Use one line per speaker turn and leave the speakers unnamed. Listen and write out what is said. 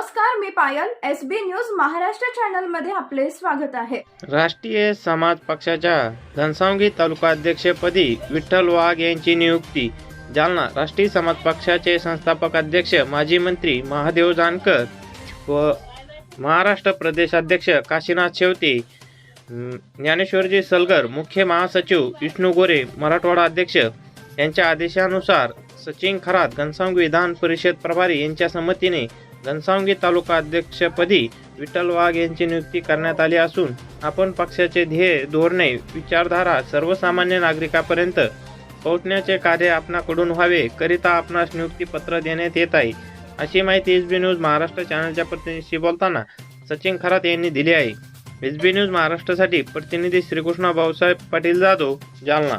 नमस्कार मी Payal S B news Maharashtra चॅनलमध्ये आपले स्वागत आहे.
राष्ट्रीय समाज पक्षाच्या घनसावंगी तालुकाध्यक्षपदी विठ्ठल वाघ यांची नियुक्ती. जालना राष्ट्रीय समाज पक्षाचे संस्थापक अध्यक्ष माजी मंत्री महादेव जानकर व महाराष्ट्र प्रदेशाध्यक्ष काशीनाथ शेवते ज्ञानेश्वरजी सलगर मुख्य महासचिव विष्णू गोरे मराठवाडा अध्यक्ष यांच्या आदेशानुसार सचिन खरात घनसावंगी विधान परिषद प्रभारी यांच्या संमतीने घनसावंगी तालुका अध्यक्षपदी विठ्ठल वाघ यांची नियुक्ती करण्यात आली असून आपण पक्षाचे ध्येय धोरणे विचारधारा सर्वसामान्य नागरिकांपर्यंत पोहोचण्याचे कार्य आपणाकडून व्हावे करिता आपणास नियुक्तीपत्र देण्यात येत आहे. अशी माहिती एस बी न्यूज महाराष्ट्र चॅनलच्या प्रतिनिधीशी बोलताना सचिन खरात यांनी दिली आहे. एस बी न्यूज महाराष्ट्रासाठी प्रतिनिधी Shrikrishna Bhausaheb Patil Jadhav Jalna.